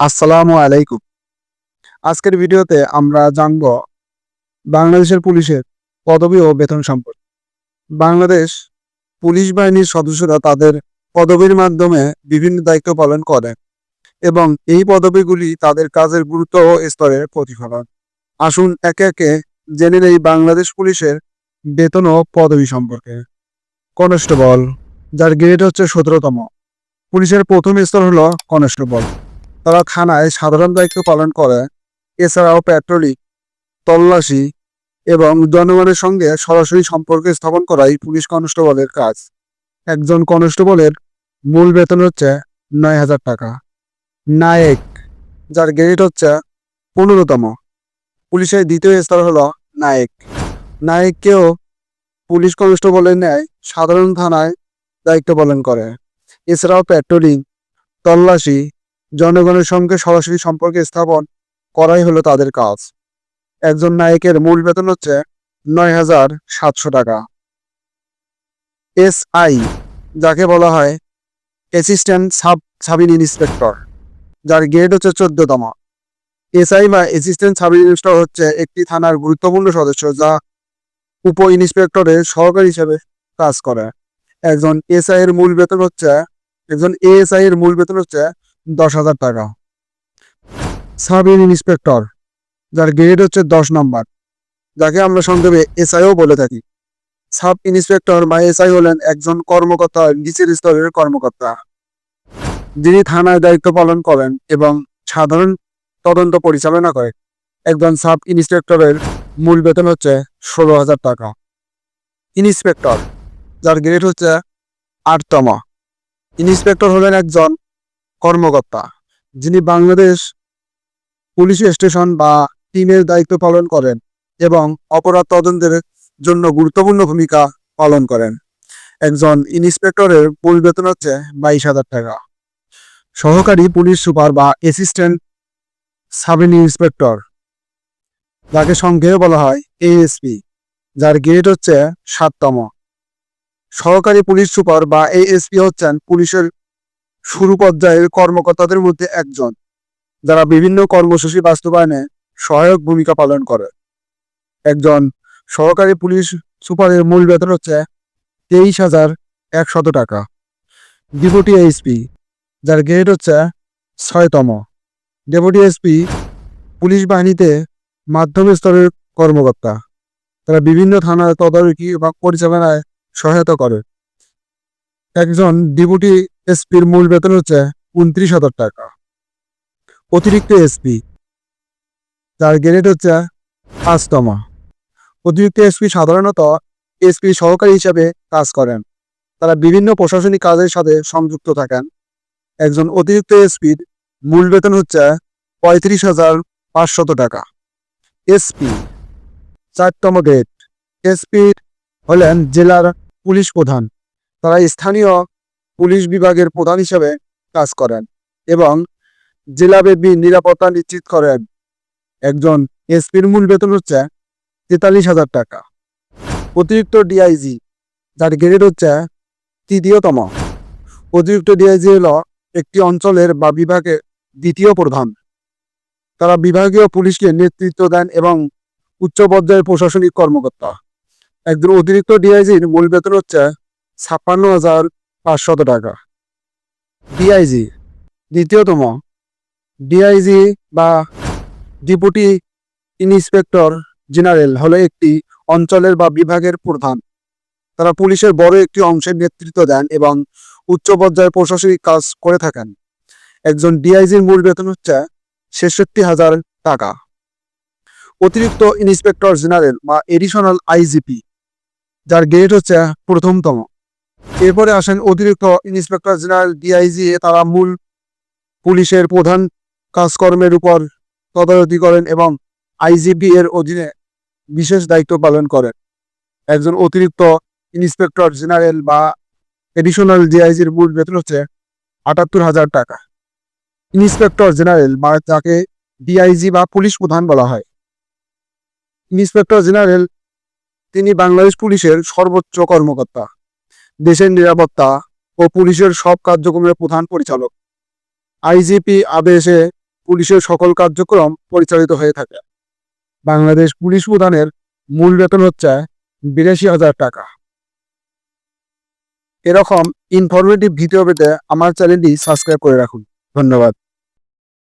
আসসালামু আলাইকুম। আজকের ভিডিওতে আমরা জানব বাংলাদেশের পুলিশের পদবি ও বেতন সম্পর্কে। বাংলাদেশ পুলিশ বাহিনীর সদস্যরা তাদের পদবীর মাধ্যমে বিভিন্ন দায়িত্ব পালন করে এবং এই পদবিগুলি তাদের কাজের গুরুত্ব ও স্তরের প্রতিফলন। আসুন একে একে জেনে নেই বাংলাদেশ পুলিশের বেতন ও পদবি সম্পর্কে। কনস্টেবল, যার গ্রেড হচ্ছে সতেরোতম। পুলিশের প্রথম স্তর হলো কনস্টেবল। তারা থানায় সাধারণ দায়িত্ব পালন করে। এছাড়াও প্যাট্রোলিং তল্লাশি এবং জনগণের সঙ্গে সরাসরি সম্পর্ক স্থাপন করাই পুলিশ কনস্টেবলের কাজ। একজন কনস্টেবলের মূল বেতন হচ্ছে নয় হাজার টাকা। নায়ক, যার গ্রেড হচ্ছে পনেরোতম। পুলিশের দ্বিতীয় স্তর হলো নায়ক। নায়ককেও পুলিশ কনস্টেবলের ন্যায় সাধারণ থানায় দায়িত্ব পালন করে। এছাড়াও প্যাট্রোলিং তল্লাশি জনগণের সঙ্গে সরাসরি সম্পর্ক স্থাপন করাই হলো তাদের কাজ। একজন নায়কের মূল বেতন হচ্ছে নয় হাজার সাতশো টাকা। এস আই, যাকে বলা হয় অ্যাসিস্ট্যান্ট সাব সাব ইন্সপেক্টর, যার গ্রেড হচ্ছে চোদ্দতম। এসআই বা অ্যাসিস্ট্যান্ট সাব ইন্সপেক্টর হচ্ছে একটি থানার গুরুত্বপূর্ণ সদস্য যা উপ ইন্সপেক্টরের সহকারী হিসেবে কাজ করে। একজন এসআই এর মূল বেতন হচ্ছে, একজন এএসআই এর মূল বেতন হচ্ছে দশ হাজার টাকা। সাব ইন্সপেক্টর, যার গ্রেড হচ্ছে দশ নম্বর, যাকে আমরা সংক্ষেপে এসআইও বলে থাকি। সাব ইন্সপেক্টর বা এসআই হলেন একজন কর্মকর্তা, নিচের স্তরের কর্মকর্তা, যিনি থানায় দায়িত্ব পালন করেন এবং সাধারণ তদন্ত পরিচালনা করে একজন সাব ইন্সপেক্টরের মূল বেতন হচ্ছে ষোলো হাজার টাকা। ইন্সপেক্টর, যার গ্রেড হচ্ছে আটতম। ইন্সপেক্টর হলেন একজন কর্মকর্তা, যিনি বাংলাদেশ পুলিশ স্টেশন বা টিমের দায়িত্ব পালন করেন এবং অপরাধ তদন্তের জন্য গুরুত্বপূর্ণ ভূমিকা পালন করেন। একজন ইন্সপেক্টরের মূল বেতন হচ্ছে বাইশ হাজার টাকা। সহকারী পুলিশ সুপার বা অ্যাসিস্ট্যান্ট সাব ইন্সপেক্টর, যাকে সংক্ষেপে বলা হয় এএসপি, যার গ্রেড হচ্ছে সাততম। সহকারী পুলিশ সুপার বা এএসপি হচ্ছেন পুলিশের শুরু পর্যায়ের কর্মকর্তাদের মধ্যে একজন, যারা বিভিন্ন কর্মসূচি বাস্তবায়নে সহায়ক ভূমিকা পালন করে। একজন সহকারী পুলিশ সুপারের মূল বেতন হচ্ছে তেইশ হাজার একশত টাকা। ডেপুটি এসপি, যার গ্রেড হচ্ছে ছয়তম। ডেপুটি এসপি, পুলিশ বাহিনীতে মাধ্যম স্তরের কর্মকর্তা। তারা বিভিন্ন থানার তদারকি এবং পরিচালনায় সহায়তা করে। একজন ডেপুটি এসপির মূল বেতন হচ্ছে উনত্রিশ হাজার টাকা। অতিরিক্ত এসপি, যার গ্রেড হচ্ছে পাঁচতম। অতিরিক্ত এসপি সাধারণত এসপি সহকারী হিসাবে কাজ করেন। তারা বিভিন্ন প্রশাসনিক কাজের সাথে সংযুক্ত থাকেন। একজন অতিরিক্ত এসপির মূল বেতন হচ্ছে পঁয়ত্রিশ হাজার পাঁচশত টাকা। SP, চারতম grade. এসপি হলেন জেলার পুলিশ প্রধান। তারা স্থানীয় পুলিশ বিভাগের প্রধান হিসেবে কাজ করেন এবং জেলাব্যাপী নিরাপত্তা নিশ্চিত করেন। একজন এসপির মূল বেতন হচ্ছে তেতাল্লিশ হাজার টাকা। অতিরিক্ত ডিআইজি, যার গ্রেড হচ্ছে তৃতীয়তম। অতিরিক্ত ডিআইজি হল একটি অঞ্চলের বা বিভাগের দ্বিতীয় প্রধান। তারা বিভাগীয় পুলিশকে নেতৃত্ব দেন এবং উচ্চ পর্যায়ের প্রশাসনিক কর্মকর্তা। একজন অতিরিক্ত ডিআইজির মূল বেতন হচ্ছে ছাপ্পান্ন হাজার পাঁচশত টাকা। ডিআইজি দ্বিতীয়তম। ডিআইজি বা ডিপুটি ইন্সপেক্টর জেনারেল হলো একটি অঞ্চলের বা বিভাগের প্রধান। তারা পুলিশের বড় একটি অংশের নেতৃত্ব দেন এবং উচ্চ পর্যায়ে প্রশাসনিক কাজ করে থাকেন। একজন ডিআইজির মূল বেতন হচ্ছে ছেষট্টি হাজার টাকা। অতিরিক্ত ইন্সপেক্টর জেনারেল বা এডিশনাল আইজিপি যার গ্রেড হচ্ছে প্রথমতম। এরপরে আসেন অতিরিক্ত ইন্সপেক্টর জেনারেল ডিআইজি, তারা মূল পুলিশের প্রধান কাজকর্মের উপর তদারকি করেন এবং আইজিপি এর অধীনে বিশেষ দায়িত্ব পালন করেন। একজন অতিরিক্ত ইন্সপেক্টর জেনারেল বা এডিশনাল ডিআইজির মূল বেতন হচ্ছে আটাত্তর হাজার টাকা। ইন্সপেক্টর জেনারেল বা যাকে ডিআইজি বা পুলিশ প্রধান বলা হয়। ইন্সপেক্টর জেনারেল, তিনি বাংলাদেশ পুলিশের সর্বোচ্চ কর্মকর্তা। দেশের নিরাপত্তা ও পুলিশের সব কার্যক্রমের প্রধান পরিচালক। আইজিপি আদেশে পুলিশের সকল কার্যক্রম পরিচালিত হয়ে থাকে। বাংলাদেশ পুলিশ প্রধানের মূল বেতন হচ্ছে বিরাশি হাজার টাকা। এরকম ইনফরমেটিভ ভিডিও পেতে আমার চ্যানেলটি সাবস্ক্রাইব করে রাখুন। ধন্যবাদ।